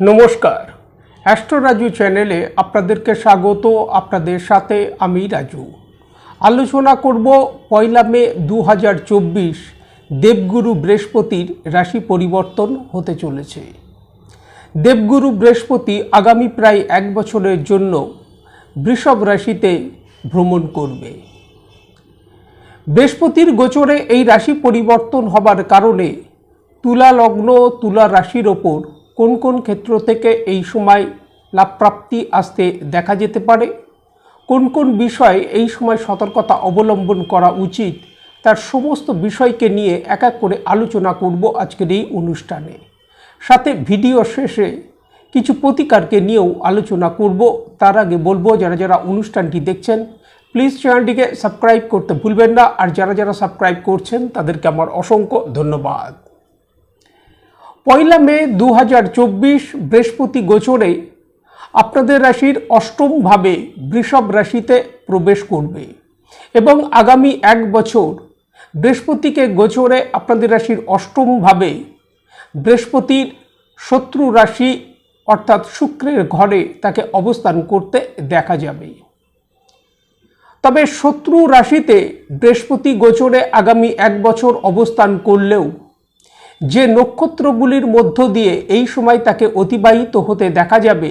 নমস্কার। অ্যাস্ট্রো রাজু চ্যানেলে আপনাদেরকে স্বাগত। আপনাদের সাথে আমি রাজু। আলোচনা করব পয়লা মে দু হাজার চব্বিশ, দেবগুরু বৃহস্পতির রাশি পরিবর্তন হতে চলেছে। দেবগুরু বৃহস্পতি আগামী প্রায় এক বছরের জন্য বৃষভ রাশিতে ভ্রমণ করবে। বৃহস্পতির গোচরে এই রাশি পরিবর্তন হবার কারণে তুলা লগ্ন, তুলা রাশির ওপর কোন কোন ক্ষেত্র থেকে এই সময় লাভপ্রাপ্তি আসতে দেখা যেতে পারে? কোন কোন বিষয়ে এই সময় সতর্কতা অবলম্বন করা উচিত? তার সমস্ত বিষয়কে নিয়ে এক এক করে আলোচনা করব আজকের এই অনুষ্ঠানে। সাথে ভিডিও শেষে কিছু প্রতিকারকে নিয়েও আলোচনা করব। তার আগে বলব, যারা যারা অনুষ্ঠানটি দেখছেন প্লিজ চ্যানেলটিকে সাবস্ক্রাইব করতে ভুলবেন না। আর যারা যারা সাবস্ক্রাইব করছেন, তাদেরকে আমার অসংখ্য ধন্যবাদ। পয়লা মে দু হাজার চব্বিশ বৃহস্পতি গোচরে আপনাদের রাশির অষ্টমভাবে বৃষভ রাশিতে প্রবেশ করবে এবং আগামী এক বছর বৃহস্পতিকে গোচরে আপনাদের রাশির অষ্টমভাবে বৃহস্পতির শত্রু রাশি অর্থাৎ শুক্রের ঘরে তাকে অবস্থান করতে দেখা যাবে। তবে শত্রু রাশিতে বৃহস্পতি গোচরে আগামী এক বছর অবস্থান করলেও যে নক্ষত্রগুলির মধ্য দিয়ে এই সময় তাকে অতিবাহিত হতে দেখা যাবে।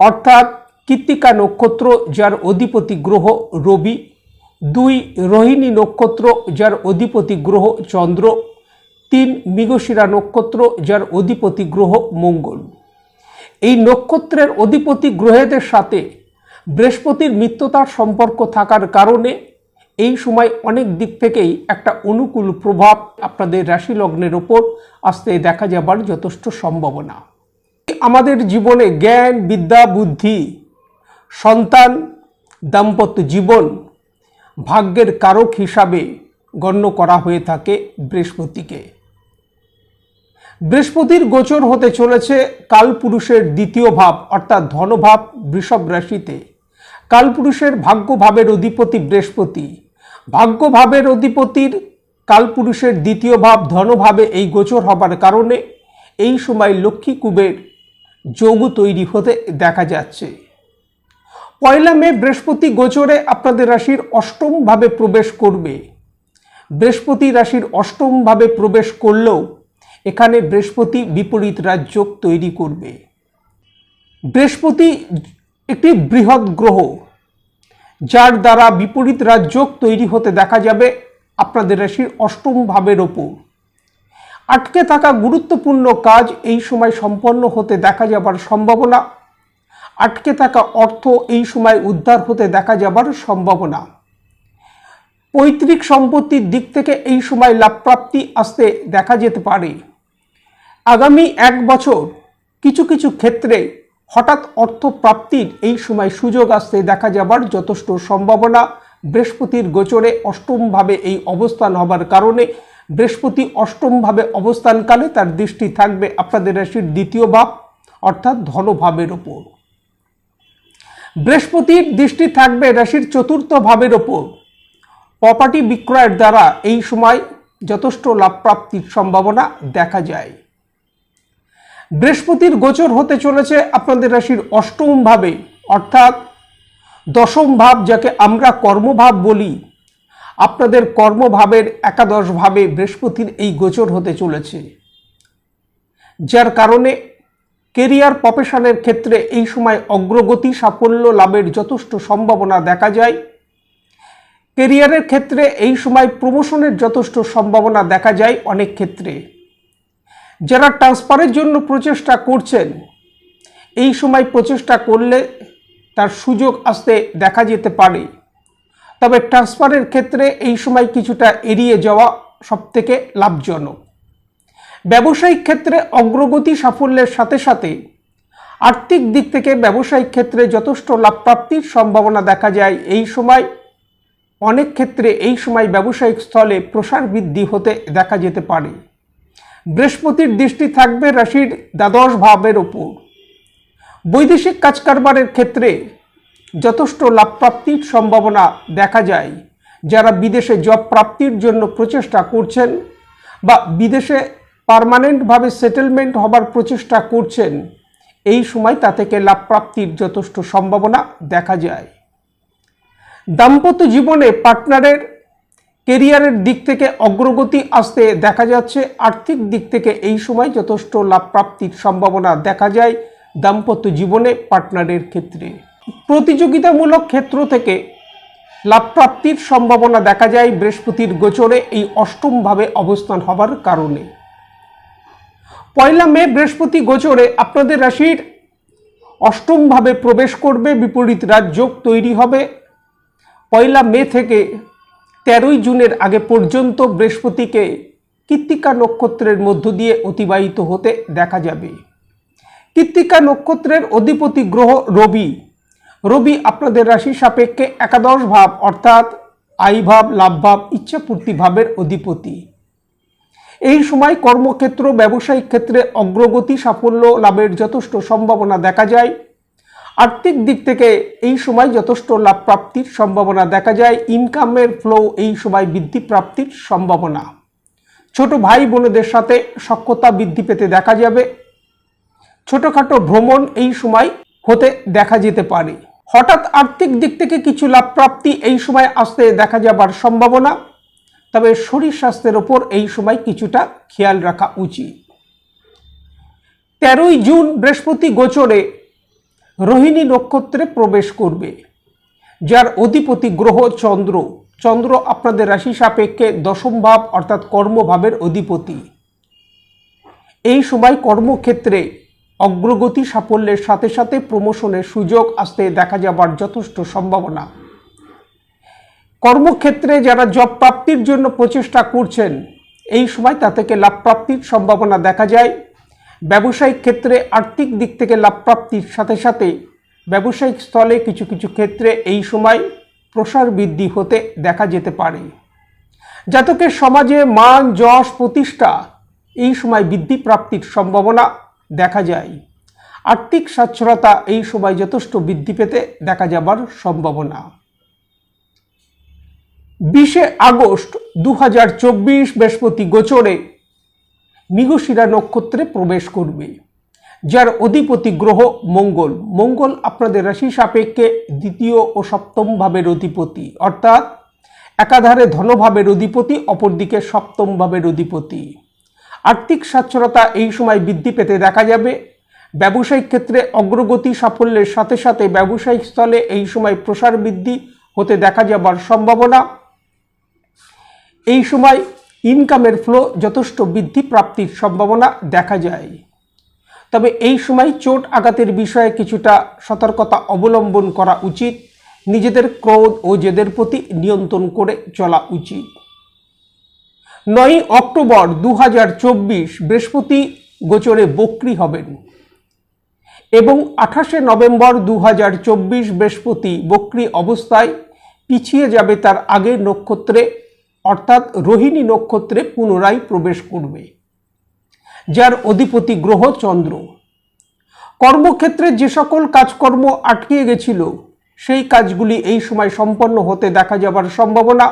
অর্থাৎ কৃত্তিকা নক্ষত্র, যার অধিপতি গ্রহ রবি, দুই রোহিণী নক্ষত্র, যার অধিপতি গ্রহ চন্দ্র, তিন মৃগশিরা নক্ষত্র, যার অধিপতি গ্রহ মঙ্গল। এই নক্ষত্রের অধিপতি গ্রহেদের সাথে বৃহস্পতির মিত্রতার সম্পর্ক থাকার কারণে এই সময় অনেক দিক থেকেই একটা অনুকূল প্রভাব আপনাদের রাশি লগ্নের ওপর আসতে দেখা যাবার যথেষ্ট সম্ভাবনা। আমাদের জীবনে জ্ঞান, বিদ্যা, বুদ্ধি, সন্তান, দাম্পত্য জীবন ভাগ্যের কারক হিসাবে গণ্য করা হয়ে থাকে বৃহস্পতিকে। বৃহস্পতির গোচর হতে চলেছে কালপুরুষের দ্বিতীয় ভাব, অর্থাৎ ধনভাব বৃষভ রাশিতে। কালপুরুষের ভাগ্যভাবের অধিপতি বৃহস্পতি। ভাগ্যভাবের অধিপতির, কালপুরুষের দ্বিতীয় ভাব ধনভাবে এই গোচর হবার কারণে এই সময় লক্ষ্মী কুবের যোগ তৈরি হতে দেখা যাচ্ছে। পয়লা মে বৃহস্পতি গোচরে আপনাদের রাশির অষ্টমভাবে প্রবেশ করবে। বৃহস্পতি রাশির অষ্টমভাবে প্রবেশ করলেও এখানে বৃহস্পতি বিপরীত রাজ্য তৈরি করবে। বৃহস্পতি একটি বৃহৎ গ্রহ। যার দ্বারা বিপরীত রাজ্য তৈরি হতে দেখা যাবে আপনাদের রাশির অষ্টম ভাবের ওপর। আটকে থাকা গুরুত্বপূর্ণ কাজ এই সময় সম্পন্ন হতে দেখা যাবার সম্ভাবনা। আটকে থাকা অর্থ এই সময় উদ্ধার হতে দেখা যাবার সম্ভাবনা। পৈতৃক সম্পত্তির দিক থেকে এই সময় লাভপ্রাপ্তি আসতে দেখা যেতে পারে। আগামী এক বছর কিছু কিছু ক্ষেত্রে হঠাৎ অর্থ প্রাপ্তির এই সময় সুযোগ আসতে দেখা যাবার যথেষ্ট সম্ভাবনা। বৃহস্পতির গোচরে অষ্টমভাবে এই অবস্থান হবার কারণে বৃহস্পতি অষ্টমভাবে অবস্থানকালে তার দৃষ্টি থাকবে আপনাদের রাশির দ্বিতীয় ভাব, অর্থাৎ ধনভাবের ওপর। বৃহস্পতির দৃষ্টি থাকবে রাশির চতুর্থ ভাবের ওপর। প্রপার্টি বিক্রয়ের দ্বারা এই সময় যথেষ্ট লাভ প্রাপ্তির সম্ভাবনা দেখা যায়। বৃহস্পতির গোচর হতে চলেছে আপনাদের রাশির অষ্টম ভাবে, অর্থাৎ দশম ভাব যাকে আমরা কর্মভাব বলি, আপনাদের কর্মভাবের একাদশ ভাবে বৃহস্পতির এই গোচর হতে চলেছে। যার কারণে কেরিয়ার প্রফেশনের ক্ষেত্রে এই সময় অগ্রগতি সাফল্য লাভের যথেষ্ট সম্ভাবনা দেখা যায়। কেরিয়ারের ক্ষেত্রে এই সময় প্রমোশনের যথেষ্ট সম্ভাবনা দেখা যায় অনেক ক্ষেত্রে। যারা ট্রান্সফারের জন্য প্রচেষ্টা করছেন, এই সময় প্রচেষ্টা করলে তার সুযোগ আসতে দেখা যেতে পারে। তবে ট্রান্সফারের ক্ষেত্রে এই সময় কিছুটা এড়িয়ে যাওয়া সবথেকে লাভজনক। ব্যবসায়িক ক্ষেত্রে অগ্রগতি সাফল্যের সাথে সাথে আর্থিক দিক থেকে ব্যবসায়িক ক্ষেত্রে যথেষ্ট লাভপ্রাপ্তির সম্ভাবনা দেখা যায়। এই সময় অনেক ক্ষেত্রে এই সময় ব্যবসায়িক স্থলে প্রসার বৃদ্ধি হতে দেখা যেতে পারে। বৃহস্পতির দৃষ্টি থাকবে রাশির দ্বাদশ ভাবের ওপর বৈদেশিক কাজকারবারের ক্ষেত্রে যথেষ্ট লাভপ্রাপ্তির সম্ভাবনা দেখা যায়। যারা বিদেশে জব প্রাপ্তির জন্য প্রচেষ্টা করছেন বা বিদেশে পারমানেন্টভাবে সেটেলমেন্ট হবার প্রচেষ্টা করছেন, এই সময় তা থেকে লাভ প্রাপ্তির যথেষ্ট সম্ভাবনা দেখা যায়। দাম্পত্য জীবনে পার্টনারের কেরিয়ারের দিক থেকে অগ্রগতি আসতে দেখা যাচ্ছে। আর্থিক দিক থেকে এই সময় যথেষ্ট লাভ প্রাপ্তির সম্ভাবনা দেখা যায় দাম্পত্য জীবনে পার্টনারের ক্ষেত্রে। প্রতিযোগিতামূলক ক্ষেত্র থেকে লাভ প্রাপ্তির সম্ভাবনা দেখা যায় বৃহস্পতির গোচরে এই অষ্টমভাবে অবস্থান হবার কারণে। পয়লা মে বৃহস্পতি গোচরে আপনাদের রাশির অষ্টমভাবে প্রবেশ করবে, বিপরীত রাজযোগ তৈরি হবে। পয়লা মে থেকে তেরোই জুনের আগে পর্যন্ত বৃহস্পতিকে কৃত্তিকা নক্ষত্রের মধ্য দিয়ে অতিবাহিত হতে দেখা যাবে। কৃত্তিকা নক্ষত্রের অধিপতি গ্রহ রবি। রবি আপনাদের রাশি সাপেক্ষে একাদশ ভাব অর্থাৎ আই ভাব, লাভ ভাব, ইচ্ছাপূর্তি ভাবের অধিপতি। এই সময় কর্মক্ষেত্র, ব্যবসায়িক ক্ষেত্রে অগ্রগতি, সাফল্য, লাভের যথেষ্ট সম্ভাবনা দেখা যায়। আর্থিক দিক থেকে এই সময় যথেষ্ট লাভ প্রাপ্তির সম্ভাবনা দেখা যায়। ইনকামের ফ্লো এই সময় বৃদ্ধি প্রাপ্তির সম্ভাবনা। ছোট ভাই বোনেদের সাথে সক্ষতা বৃদ্ধি পেতে দেখা যাবে। ছোটোখাটো ভ্রমণ এই সময় হতে দেখা যেতে পারে। হঠাৎ আর্থিক দিক থেকে কিছু লাভ প্রাপ্তি এই সময় আসতে দেখা যাবার সম্ভাবনা। তবে শরীর স্বাস্থ্যের ওপর এই সময় কিছুটা খেয়াল রাখা উচিত। তেরোই জুন বৃহস্পতি গোচরে রোহিণী নক্ষত্রে প্রবেশ করবে, যার অধিপতি গ্রহ চন্দ্র। চন্দ্র আপনাদের রাশি সাপেক্ষে দশম ভাব অর্থাৎ কর্মভাবের অধিপতি। এই সময় কর্মক্ষেত্রে অগ্রগতি সাফল্যের সাথে সাথে প্রমোশনের সুযোগ আসতে দেখা যাবার যথেষ্ট সম্ভাবনা। কর্মক্ষেত্রে যারা জব প্রাপ্তির জন্য প্রচেষ্টা করছেন, এই সময় তা থেকে লাভ প্রাপ্তির সম্ভাবনা দেখা যায়। ব্যবসায়িক ক্ষেত্রে আর্থিক দিক থেকে লাভ প্রাপ্তির সাথে সাথে ব্যবসায়িক স্থলে কিছু কিছু ক্ষেত্রে এই সময় প্রসার বৃদ্ধি হতে দেখা যেতে পারে। জাতকের সমাজে মান, যশ, প্রতিষ্ঠা এই সময় বৃদ্ধি প্রাপ্তির সম্ভাবনা দেখা যায়। আর্থিক স্বচ্ছলতা এই সময় যথেষ্ট বৃদ্ধি পেতে দেখা যাবার সম্ভাবনা। বিশে আগস্ট দু হাজার চব্বিশ বৃহস্পতি গোচরে মৃগশিরা নক্ষত্রে প্রবেশ করবে, যার অধিপতি গ্রহ মঙ্গল। মঙ্গল আপনাদের রাশি সাপেক্ষে দ্বিতীয় ও সপ্তম ভাবের অধিপতি, অর্থাৎ একাধারে ধনভাবের অধিপতি, অপরদিকে সপ্তম ভাবের অধিপতি। আর্থিক স্বাচ্ছলতা এই সময় বৃদ্ধি পেতে দেখা যাবে। ব্যবসায়িক ক্ষেত্রে অগ্রগতি সাফল্যের সাথে সাথে ব্যবসায়িক স্থলে এই সময় প্রসার বৃদ্ধি হতে দেখা যাবার সম্ভাবনা। এই সময় ইনকামের ফ্লো যথেষ্ট বৃদ্ধি প্রাপ্তির সম্ভাবনা দেখা যায়। তবে এই সময় চোট আঘাতের বিষয়ে কিছুটা সতর্কতা অবলম্বন করা উচিত। নিজেদের ক্রোধ ও জেদের প্রতি নিয়ন্ত্রণ করে চলা উচিত। নয় অক্টোবর দু হাজার চব্বিশ বৃহস্পতি গোচরে বক্রি হবেন এবং আঠাশে নভেম্বর দু হাজার চব্বিশ বৃহস্পতি বক্রি অবস্থায় পিছিয়ে যাবে তার আগের নক্ষত্রে অর্থাৎ রোহিণী নক্ষত্রে পুনরায় প্রবেশ করবে, যার অধিপতি গ্রহ চন্দ্র। কর্মক্ষেত্রে যে সকল কাজকর্ম আটকে গেছিল, সেই কাজগুলি এই সময় সম্পন্ন হতে দেখা যাবার সম্ভাবনা।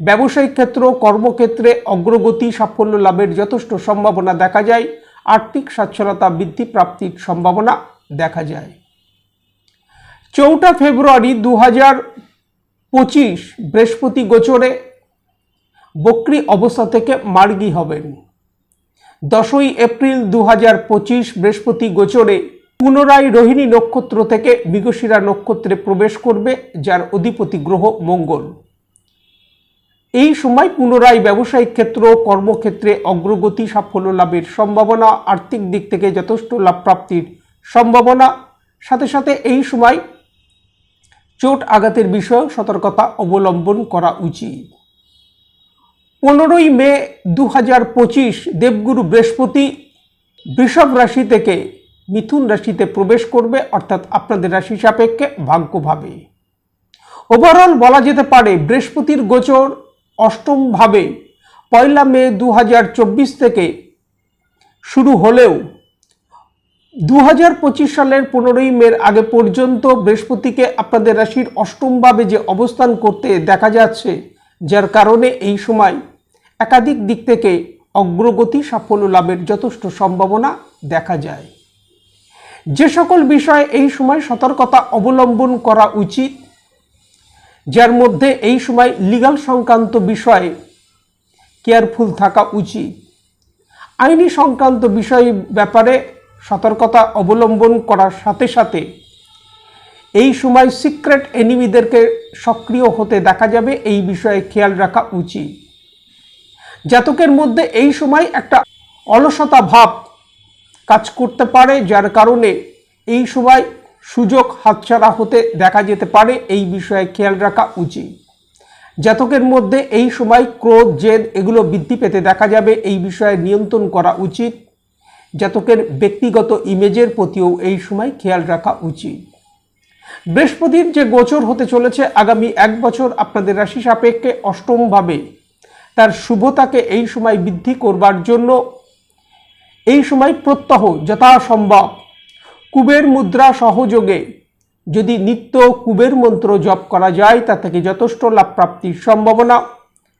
ব্যবসায়িক ক্ষেত্র, কর্মক্ষেত্রে অগ্রগতি, সাফল্য লাভের যথেষ্ট সম্ভাবনা দেখা যায়। আর্থিক সচ্ছলতা বৃদ্ধি প্রাপ্তির সম্ভাবনা দেখা যায়। চৌঠা ফেব্রুয়ারি দু হাজার পঁচিশ বৃহস্পতি গোচরে বক্রি অবস্থা থেকে মার্গী হবেন। দশই এপ্রিল দু হাজার পঁচিশ বৃহস্পতি গোচরে পুনরায় রোহিণী নক্ষত্র থেকে মৃগশিরা নক্ষত্রে প্রবেশ করবে, যার অধিপতি গ্রহ মঙ্গল। এই সময় পুনরায় ব্যবসায়িক ক্ষেত্র, কর্মক্ষেত্রে অগ্রগতি, সাফল্য লাভের সম্ভাবনা, আর্থিক দিক থেকে যথেষ্ট লাভ প্রাপ্তির সম্ভাবনা। সাথে সাথে এই সময় চোট আঘাতের বিষয়েও সতর্কতা অবলম্বন করা উচিত। পনেরোই মে দু হাজার পঁচিশ দেবগুরু বৃহস্পতি বৃষভ রাশি থেকে মিথুন রাশিতে প্রবেশ করবে, অর্থাৎ আপনাদের রাশি সাপেক্ষে ভাগ্যভাবে। ওভারঅল বলা যেতে পারে, বৃহস্পতির গোচর অষ্টমভাবে পয়লা মে দু হাজার চব্বিশ থেকে শুরু হলেও দু পঁচিশ সালের পনেরোই মের আগে পর্যন্ত বৃহস্পতিকে আপনাদের রাশির অষ্টমভাবে যে অবস্থান করতে দেখা যাচ্ছে, যার কারণে এই সময় একাধিক দিক থেকে অগ্রগতি সাফল্য লাভের যথেষ্ট সম্ভাবনা দেখা যায়। যে সকল বিষয়ে এই সময় সতর্কতা অবলম্বন করা উচিত, যার মধ্যে এই সময় লিগাল সংক্রান্ত বিষয়ে কেয়ারফুল থাকা উচিত। আইনি সংক্রান্ত বিষয় ব্যাপারে সতর্কতা অবলম্বন করার সাথে সাথে এই সময় সিক্রেট এনিমিদেরকে সক্রিয় হতে দেখা যাবে, এই বিষয়ে খেয়াল রাখা উচিত। জাতকের মধ্যে এই সময় একটা অলসতা ভাব কাজ করতে পারে, যার কারণে এই সময় সুযোগ হাতছাড়া হতে দেখা যেতে পারে। এই বিষয়ে খেয়াল রাখা উচিত। জাতকের মধ্যে এই সময় ক্রোধ, জেদ এগুলো বৃদ্ধি পেতে দেখা যাবে। এই বিষয়ে নিয়ন্ত্রণ করা উচিত। জাতকের ব্যক্তিগত ইমেজের প্রতিও এই সময় খেয়াল রাখা উচিত। বৃহস্পতির যে গোচর হতে চলেছে, আগামী এক বছর আপনাদের রাশি সাপেক্ষে অষ্টমভাবে তার শুভতাকে এই সময় বৃদ্ধি করবার জন্য এই সময় প্রত্যহ যথাসম্ভব। কুবের মুদ্রা সহযোগে যদি নিত্য কুবের মন্ত্র জপ করা যায়, তা থেকে যথেষ্ট লাভ প্রাপ্তির সম্ভাবনা।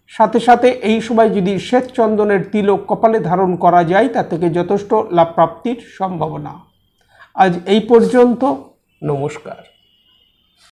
সাথে সাথে এই সময় যদি শ্বেতচন্দনের তিলক কপালে ধারণ করা যায়, তা থেকে যথেষ্ট লাভ প্রাপ্তির সম্ভাবনা। আজ এই পর্যন্ত, নমস্কার।